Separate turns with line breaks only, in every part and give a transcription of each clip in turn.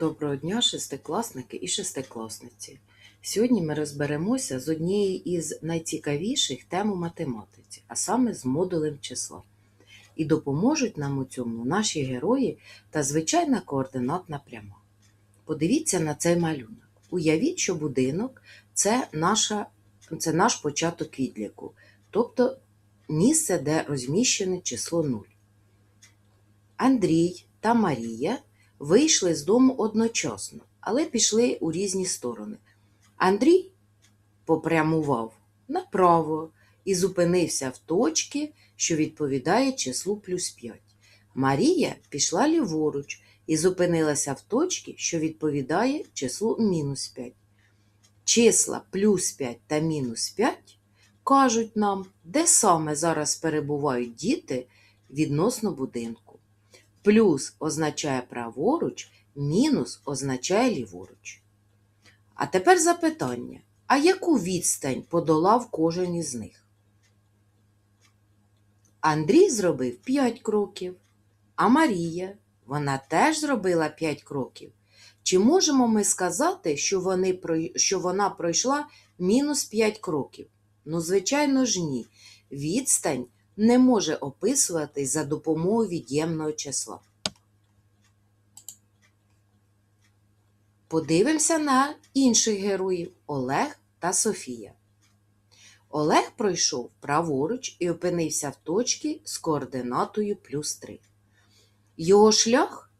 Доброго дня, шестикласники і шестикласниці. Сьогодні ми розберемося з однією із найцікавіших тем у математиці, а саме з модулем числа. І допоможуть нам у цьому наші герої та звичайна координатна пряма. Подивіться на цей малюнок. Уявіть, що будинок це, наша, це наш початок відліку, тобто місце, де розміщене число 0. Андрій та Марія вийшли з дому одночасно, але пішли у різні сторони. Андрій попрямував направо і зупинився в точці, що відповідає числу плюс 5. Марія пішла ліворуч і зупинилася в точці, що відповідає числу мінус 5. Числа плюс 5 та мінус 5 кажуть нам, де саме зараз перебувають діти відносно будинку. Плюс означає праворуч, мінус означає ліворуч. А тепер запитання: а яку відстань подолав кожен із них? Anдрій зробив 5 кроків, а Марія, вона теж зробила 5 кроків. Чи можемо ми сказати, що, вони, що вона пройшла мінус 5 кроків? Ну, звичайно ж ні. Відстань не може описуватись за допомогою від'ємного числа. Подивимося на інших героїв Олег та Софія. Олег пройшов праворуч і опинився в точці з координатою плюс 3. Його шлях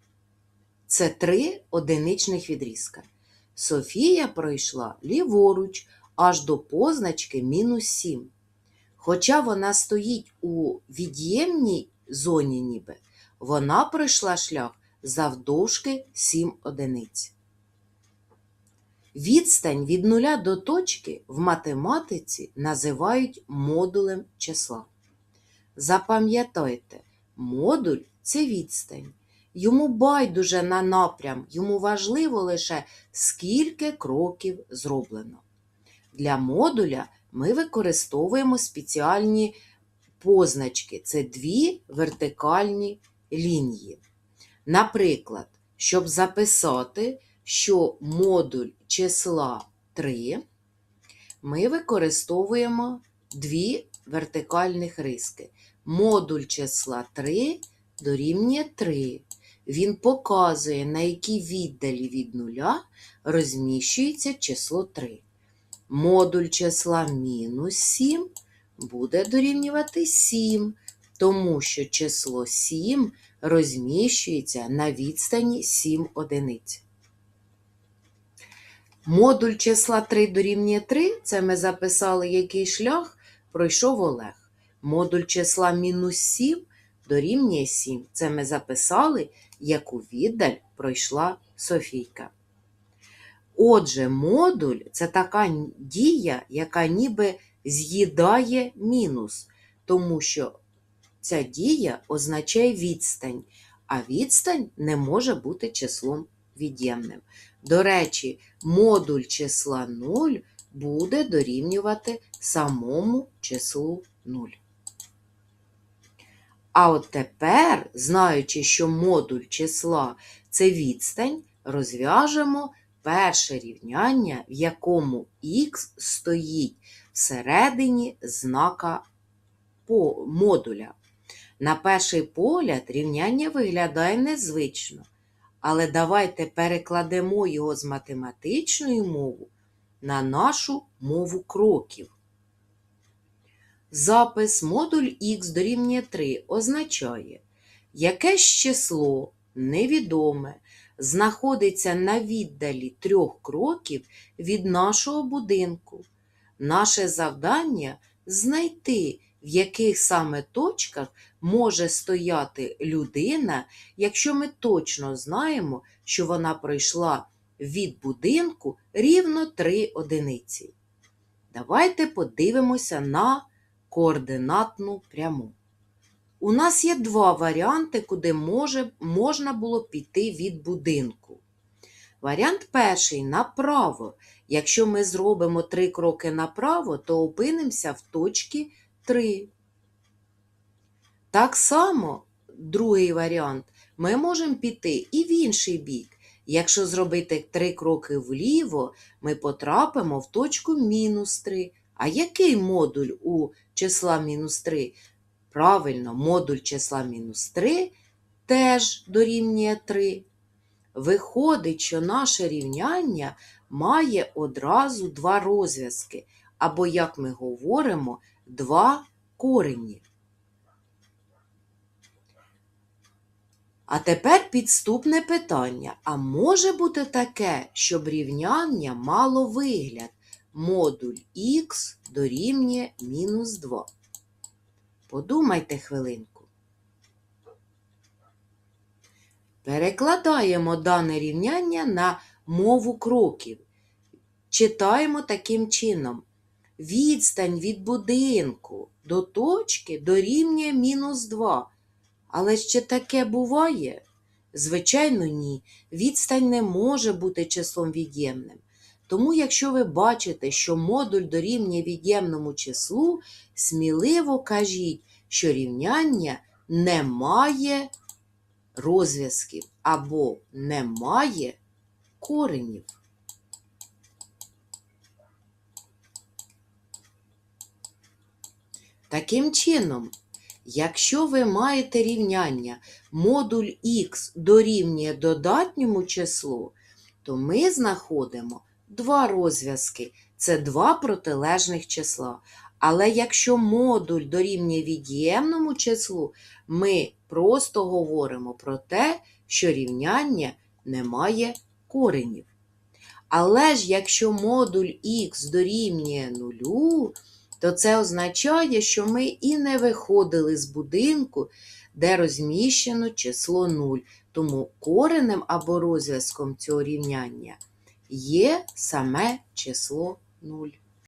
це три одиничних відрізка. Софія пройшла ліворуч аж до позначки мінус 7. Хоча вона стоїть у від'ємній зоні ніби, вона пройшла шлях завдовжки 7 одиниць. Відстань від нуля до точки в математиці називають модулем числа. Запам'ятайте, модуль це відстань. Йому байдуже на напрям, йому важливо лише скільки кроків зроблено. Для модуля ми використовуємо спеціальні позначки. Це дві вертикальні лінії. Наприклад, щоб записати, що модуль числа 3, ми використовуємо дві вертикальних риски. Модуль числа 3 дорівнює 3. Він показує, на якій віддалі від нуля розміщується число 3. Модуль числа мінус 7 буде дорівнювати 7, тому що число 7 розміщується на відстані 7 одиниць. Модуль числа 3 дорівнює 3 це ми записали, який шлях пройшов Олег. Модуль числа мінус 7 дорівнює 7. Це ми записали, яку віддаль пройшла Софійка. Отже, модуль це така дія, яка ніби з'їдає мінус, тому що ця дія означає відстань, а відстань не може бути числом від'ємним. До речі, модуль числа 0 буде дорівнювати самому числу 0. А от тепер, знаючи, що модуль числа це відстань, розв'яжемо перше рівняння, в якому х стоїть всередині знака модуля. На перший погляд рівняння виглядає незвично, але давайте перекладемо його з математичної мови на нашу мову кроків. Запис модуль х дорівнює 3 означає, якесь число невідоме знаходиться на віддалі трьох кроків від нашого будинку. Наше завдання знайти, в яких саме точках може стояти людина, якщо ми точно знаємо, що вона пройшла від будинку рівно 3 одиниці. Давайте подивимося на координатну пряму. У нас є два варіанти, куди може, можна було піти від будинку. Варіант перший направо. Якщо ми зробимо три кроки направо, то опинимося в точці 3. Так само, другий варіант, ми можемо піти і в інший бік. Якщо зробити три кроки вліво, ми потрапимо в точку мінус 3. А який модуль у числа мінус 3? Правильно, модуль числа мінус 3 теж дорівнює 3. Виходить, що наше рівняння має одразу два розв'язки, або, як ми говоримо, два корені. А тепер підступне питання. А може бути таке, щоб рівняння мало вигляд модуль х дорівнює мінус 2? Подумайте хвилинку. Перекладаємо дане рівняння на мову кроків. Читаємо таким чином. Відстань від будинку до точки дорівнює мінус 2. Але ще таке буває? Звичайно, ні. Відстань не може бути числом від'ємним. Тому, якщо ви бачите, що модуль дорівнює від'ємному числу, сміливо кажіть, що рівняння не має розв'язків або не має коренів. Таким чином, якщо ви маєте рівняння модуль х дорівнює додатньому числу, то ми знаходимо два розв'язки це два протилежних числа. Але якщо модуль дорівнює від'ємному числу, ми просто говоримо про те, що рівняння не має коренів. Але ж якщо модуль х дорівнює нулю, то це означає, що ми і не виходили з будинку, де розміщено число 0. Тому коренем або розв'язком цього рівняння є саме число 0.